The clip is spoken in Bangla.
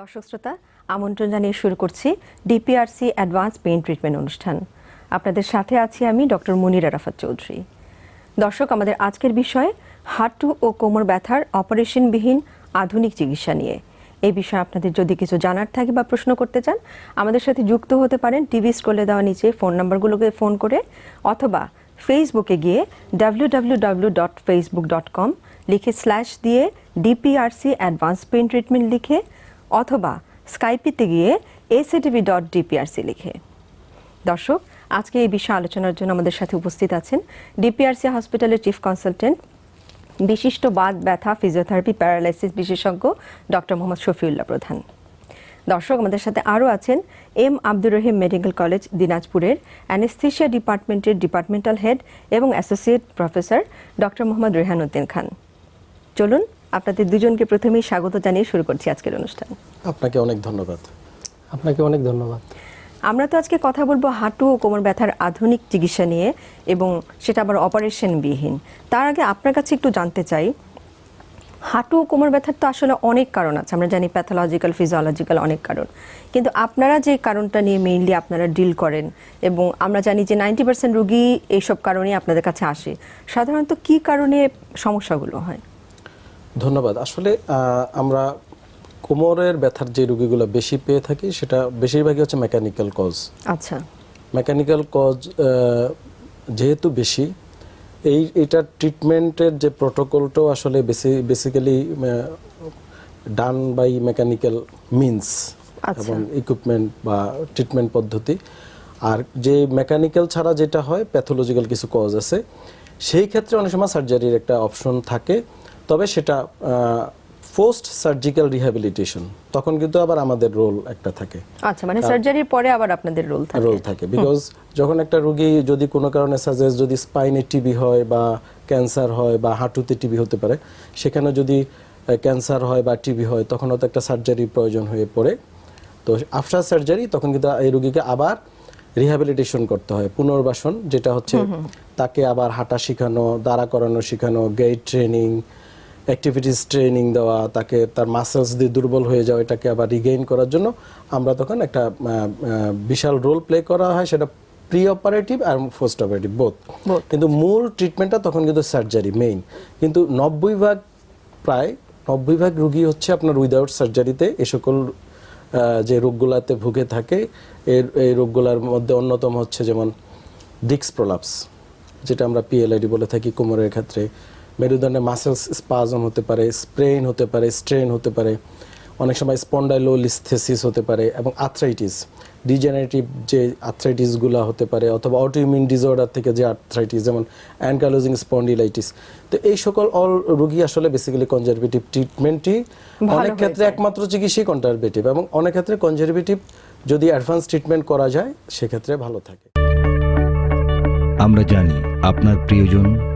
দর্শক শ্রোতা, আমন্ত্রণ জানিয়ে শুরু করছি ডিপিআরসি অ্যাডভান্স পেইন ট্রিটমেন্ট অনুষ্ঠান। আপনাদের সাথে আছি আমি ডক্টর মুনিরা রাফাত চৌধুরী। দর্শক, আমাদের আজকের বিষয়, হাঁটু ও কোমর ব্যথার অপারেশনবিহীন আধুনিক চিকিৎসা নিয়ে। এই বিষয়ে আপনাদের যদি কিছু জানার থাকে বা প্রশ্ন করতে চান, আমাদের সাথে যুক্ত হতে পারেন টিভি স্ক্রলে দেওয়া নিচে ফোন নাম্বারগুলোকে ফোন করে অথবা ফেসবুকে গিয়ে W W dot Facebook dot com লিখে স্ল্যাশ দিয়ে ডিপিআরসি অ্যাডভান্স পেইন ট্রিটমেন্ট লিখে অথবা স্কাইপিতে গিয়ে এসিটিভি ডট ডিপিআরসি লিখে। দর্শক, আজকে এই বিষয়ে আলোচনার জন্য আমাদের সাথে উপস্থিত আছেন ডিপিআরসি হসপিটালের চিফ কনসালটেন্ট বিশিষ্ট বাদ ব্যথা ফিজিওথেরাপি প্যারালাইসিস বিশেষজ্ঞ ডক্টর মোহাম্মদ শফিউল্লাহ প্রধান। দর্শক, আমাদের সাথে আরও আছেন M Abdur Rahim medical college, দিনাজপুরের অ্যানেস্থেশিয়া ডিপার্টমেন্টের ডিপার্টমেন্টাল হেড এবং associate professor doctor Mohammad Rehanuddin Khan. চলুন আপনাদের দুজনকে প্রথমেই স্বাগত জানিয়ে শুরু করছি আজকের অনুষ্ঠান। আপনাকে অনেক ধন্যবাদ। আপনাকে অনেক ধন্যবাদ। আমরা তো আজকে কথা বলব হাঁটু ও কোমর ব্যথার আধুনিক চিকিৎসা নিয়ে এবং সেটা আবার অপারেশন বিহীন। তার আগে আপনার কাছে একটু জানতে চাই হাঁটু ও কোমর ব্যথার তো আসলে অনেক কারণ আছে আমরা জানি প্যাথোলজিক্যাল ফিজিওলজিক্যাল অনেক কারণ। কিন্তু আপনারা যে কারণটা নিয়ে মেইনলি আপনারা ডিল করেন এবং আমরা জানি যে নাইনটি পার্সেন্ট রুগী এইসব কারণেই আপনাদের কাছে আসে সাধারণত কি কারণে সমস্যাগুলো হয়? ধন্যবাদ। আসলে আমরা কোমরের ব্যথার যে রোগীগুলো বেশি পেয়ে থাকি সেটা বেশিরভাগই হচ্ছে মেকানিক্যাল কজ আচ্ছা। মেকানিক্যাল কজ যেহেতু বেশি এই এটার ট্রিটমেন্টের যে প্রোটোকলটাও আসলে বেসি basically done by mechanical means. এবং ইকুইপমেন্ট বা ট্রিটমেন্ট পদ্ধতি। আর যে মেকানিক্যাল ছাড়া যেটা হয় প্যাথোলজিক্যাল কিছু কজ আছে সেই ক্ষেত্রে অনেক সময় সার্জারির একটা অপশন থাকে। তবে সেটা পোস্ট সার্জিক্যাল রিহ্যাবিলিটেশন তখন কিন্তু আবার আমাদের রোল একটা থাকে। আচ্ছা মানে সার্জারির পরে আবার আপনাদের রোল থাকে। রোল থাকে। বিকজ যখন একটা রোগী যদি কোনো কারণে সাজেস্ট যদি স্পাইনে টিবি হয় বা ক্যান্সার হয় বা হাঁটুতে টিবি হতে পারে সেখানে যদি ক্যান্সার হয় বা টিবি হয় তখন হয়তো একটা সার্জারির প্রয়োজন হয়ে পড়ে। তো আফটার সার্জারি তখন কিন্তু এই রোগীকে আবার রিহ্যাবিলিটেশন করতে হয় পুনর্বাসন যেটা হচ্ছে তাকে আবার হাঁটা শেখানো দাঁড়া করানো শেখানো গেট ট্রেনিং অ্যাক্টিভিটিস ট্রেনিং দেওয়া তাকে তার মাসেলস দিয়ে দুর্বল হয়ে যাওয়া এটাকে আবার রিগেইন করার জন্য আমরা তখন একটা বিশাল রোল প্লে করা হয় সেটা প্রি অপারেটিভ আর পোস্ট অপারেটিভ বোথ. কিন্তু মূল ট্রিটমেন্টটা তখন কিন্তু সার্জারি মেইন কিন্তু নব্বই ভাগ প্রায় নব্বই ভাগ রুগী হচ্ছে আপনার উইদাউট সার্জারিতে এ সকল যে রোগগুলাতে ভুগে থাকে এর এই রোগগুলোর মধ্যে অন্যতম হচ্ছে যেমন ডিক্স প্রলাপস যেটা আমরা পিএলআইডি বলে থাকি কোমরের ক্ষেত্রে। মেরুদণ্ডে মাসেলস স্পাজম হতে পারে স্প্রেইন হতে পারে স্ট্রেন হতে পারে অনেক সময় স্পন্ডাইলোলিস্থেসিস হতে পারে এবং আর্থ্রাইটিস ডিজেনারেটিভ যে আর্থ্রাইটিসগুলো হতে পারে অথবা অটোইমিউন ডিসঅর্ডার থেকে যে আর্থ্রাইটিস যেমন অ্যানকালোজিং স্পন্ডিলাইটিস তো এই সকল অল রোগী আসলে বেসিক্যালি কনজারভেটিভ ট্রিটমেন্টই অনেক ক্ষেত্রে একমাত্র চিকিৎসাই কনজারভেটিভ এবং অনেক ক্ষেত্রে কনজারভেটিভ যদি অ্যাডভান্স ট্রিটমেন্ট করা যায় সেক্ষেত্রে ভালো থাকে। আমরা জানি আপনার প্রিয়জন